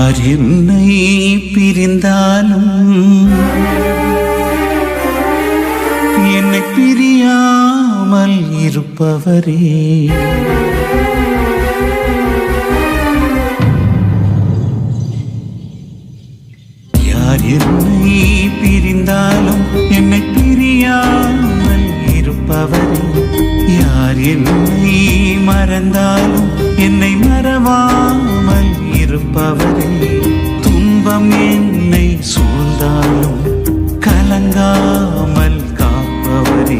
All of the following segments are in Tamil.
யார் என்னை பிரிந்தாலும்? என்னை பிரியாமல் இருப்பவரே. யார் என்னை பிரிந்தாலும் என்னை பிரியாமல் இருப்பவரே. யார் என்னை மறந்தாலும் என்னை மறவாமல் இருப்பவரே துன்பம் என்னை சூழ்ந்தாலும் கலங்காமல் காப்பவரே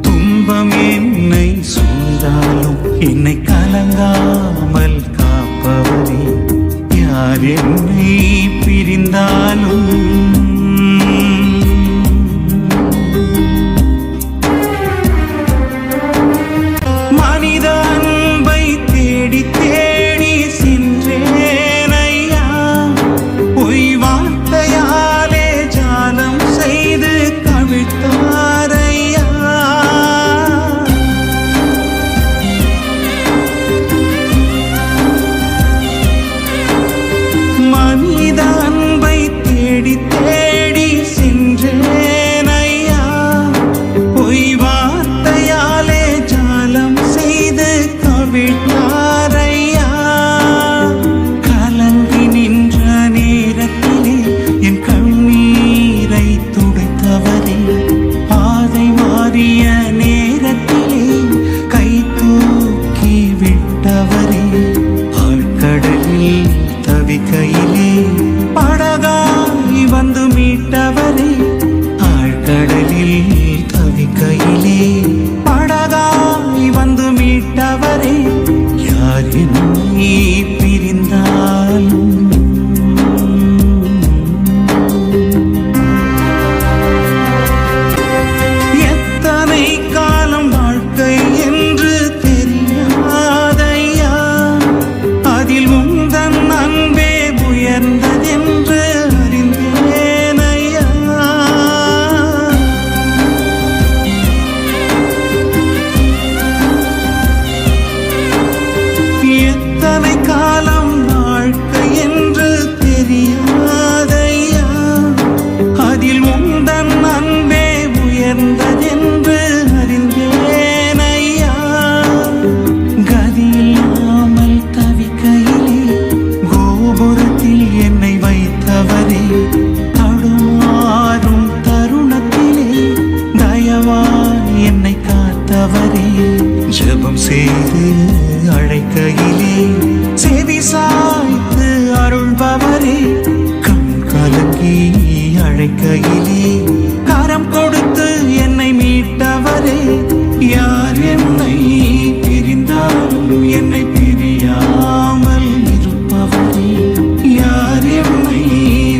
துன்பம் என்னை சூழ்ந்தாலும் என்னை கலங்காமல் காப்பவரே. யார் என்னை பிரிந்தாலும் தவிக்கையிலே படகாய் வந்து மீட்டவரே ஆழ்கடலில் செய்து அழைக்க